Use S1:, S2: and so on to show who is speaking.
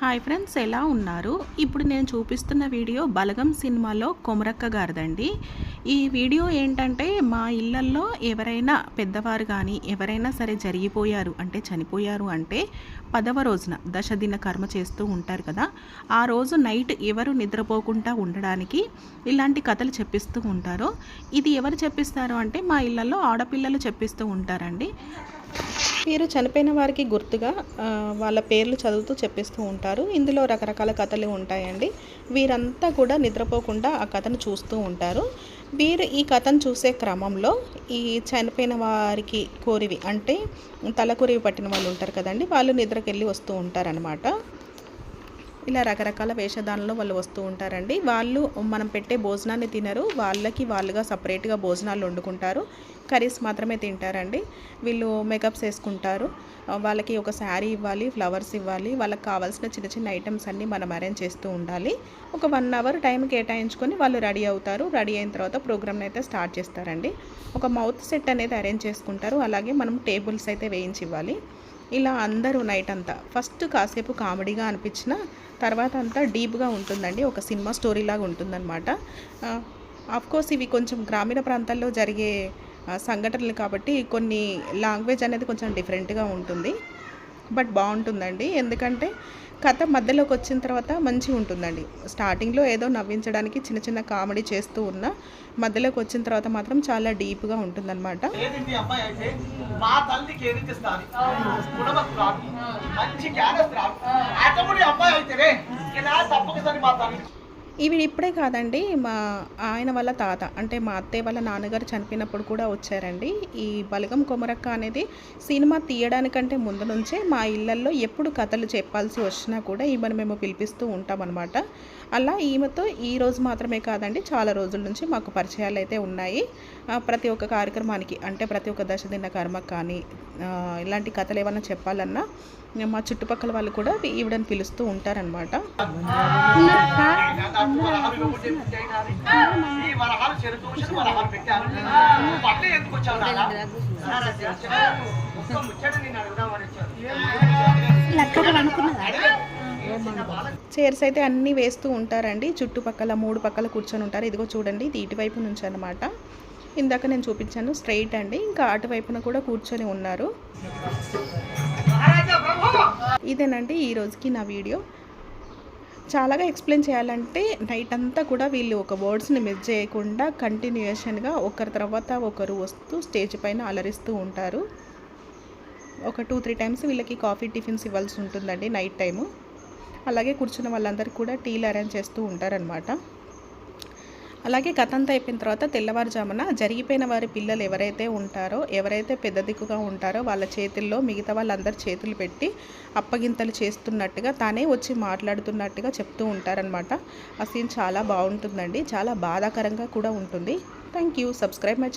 S1: Hi friends ఎలా ఉన్నారు? ఇప్పుడు నేను చూపిస్తున్న వీడియో బలగం సినిమాలో కొమరక్క గారిదండి. ఈ వీడియో ఏంటంటే మా ఇళ్ళల్లో ఎవరైనా పెద్దవారు కానీ ఎవరైనా సరే జరిగిపోయారు అంటే చనిపోయారు అంటే పదవ రోజున దశదిన కర్మ చేస్తూ ఉంటారు కదా. ఆ రోజు నైట్ ఎవరు నిద్రపోకుండా ఉండడానికి ఇలాంటి కథలు చెప్పిస్తూ ఉంటారు. ఇది ఎవరు చెప్పిస్తారు అంటే మా ఇళ్ళల్లో ఆడపిల్లలు చెప్పిస్తూ ఉంటారండి. వీరు చనిపోయిన వారికి గుర్తుగా వాళ్ళ పేర్లు చదువుతూ చెప్పిస్తూ ఉంటారు. ఇందులో రకరకాల కథలు ఉంటాయండి. వీరంతా కూడా నిద్రపోకుండా ఆ కథను చూస్తూ ఉంటారు. వీరు ఈ కథను చూసే క్రమంలో ఈ చనిపోయిన వారికి కోరివి అంటే తలకొరివి పట్టిన వాళ్ళు ఉంటారు కదండి వాళ్ళు నిద్రకెళ్ళి వస్తూ ఉంటారనమాట ఇలా రకరకాల వేషధానంలో వాళ్ళు వస్తూ ఉంటారండి. వాళ్ళు మనం పెట్టే భోజనాన్ని తినరు. వాళ్ళకి వాళ్ళుగా సపరేట్గా భోజనాలు వండుకుంటారు. కర్రీస్ మాత్రమే తింటారండి. వీళ్ళు మేకప్స్ వేసుకుంటారు. వాళ్ళకి ఒక శారీ ఇవ్వాలి ఫ్లవర్స్ ఇవ్వాలి. వాళ్ళకి కావాల్సిన చిన్న చిన్న ఐటమ్స్ అన్నీ మనం అరేంజ్ చేస్తూ ఉండాలి. ఒక వన్ అవర్ టైం కేటాయించుకొని వాళ్ళు రెడీ అవుతారు. రెడీ అయిన తర్వాత ప్రోగ్రామ్ని అయితే స్టార్ట్ చేస్తారండి. ఒక మౌత్ సెట్ అనేది అరేంజ్ చేసుకుంటారు. అలాగే మనం టేబుల్స్ అయితే వేయించి ఇవ్వాలి. ఇలా అందరూ నైట్ అంతా ఫస్ట్ కాసేపు కామెడీగా అనిపించిన తర్వాత అంతా డీప్గా ఉంటుందండి. ఒక సినిమా స్టోరీ లాగా ఉంటుందన్నమాట కోర్స్ ఇవి కొంచెం గ్రామీణ ప్రాంతాల్లో జరిగే సంఘటనలు కాబట్టి కొన్ని లాంగ్వేజ్ అనేది కొంచెం డిఫరెంట్గా ఉంటుంది. బట్ బాగుంటుందండి. ఎందుకంటే కథ మధ్యలోకి వచ్చిన తర్వాత మంచిగా ఉంటుందండి. స్టార్టింగ్లో ఏదో నవ్వించడానికి చిన్న చిన్న కామెడీ చేస్తూ ఉన్న మధ్యలోకి వచ్చిన తర్వాత మాత్రం చాలా డీప్గా ఉంటుందన్నమాట. ఇవి ఇప్పుడే కాదండి మా ఆయన వాళ్ళ తాత. అంటే మా అత్తయ్య వాళ్ళ నాన్నగారు చనిపోయినప్పుడు కూడా వచ్చారండి. ఈ బలగం కొమరక్క అనేది సినిమా తీయడానికంటే ముందు నుంచే మా ఇళ్ళల్లో ఎప్పుడు కథలు చెప్పాల్సి వచ్చినా కూడా ఈమెను మేము పిలిపిస్తూ ఉంటామన్నమాట. అలా ఈమెతో ఈ రోజు మాత్రమే కాదండి చాలా రోజుల నుంచి మాకు పరిచయాలు అయితే ఉన్నాయి. ప్రతి ఒక్క కార్యక్రమానికి అంటే ప్రతి ఒక్క దశదిన కర్మ కానీ ఇలాంటి కథలు ఏమైనా చెప్పాలన్నా మా చుట్టుపక్కల వాళ్ళు కూడా ఈవిడని పిలుస్తూ ఉంటారనమాట చైర్స్ అయితే అన్నీ వేస్తూ ఉంటారండి. చుట్టుపక్కల మూడు పక్కల కూర్చొని ఉంటారు. ఇదిగో చూడండి ఇది ఇటువైపు నుంచి అనమాట ఇందాక నేను చూపించాను స్ట్రైట్ అండి. ఇంకా అటువైపున కూడా కూర్చొని ఉన్నారు. ఇదేనండి ఈ రోజుకి నా వీడియో. చాలాగా ఎక్స్ప్లెయిన్ చేయాలంటే నైట్ అంతా కూడా వీళ్ళు ఒక వర్డ్స్ని మిస్ చేయకుండా కంటిన్యూషన్గా ఒకరి తర్వాత ఒకరు వస్తూ స్టేజ్ పైన అలరిస్తూ ఉంటారు. ఒక టూ త్రీ టైమ్స్ వీళ్ళకి కాఫీ టిఫిన్స్ ఇవ్వాల్సి ఉంటుందండి నైట్ టైము. అలాగే కూర్చున్న వాళ్ళందరికీ కూడా టీలు అరేంజ్ చేస్తూ ఉంటారనమాట అలాగే కథ అంతా అయిపోయిన తర్వాత తెల్లవారుజామున జరిగిపోయిన వారి పిల్లలు ఎవరైతే ఉంటారో ఎవరైతే పెద్ద దిక్కుగా ఉంటారో వాళ్ళ చేతుల్లో మిగతా వాళ్ళందరి చేతులు పెట్టి అప్పగింతలు చేస్తున్నట్టుగా తానే వచ్చి మాట్లాడుతున్నట్టుగా చెప్తూ ఉంటారనమాట ఆ సీన్ చాలా బాగుంటుందండి. చాలా బాధాకరంగా కూడా ఉంటుంది. Thank you. Subscribe my channel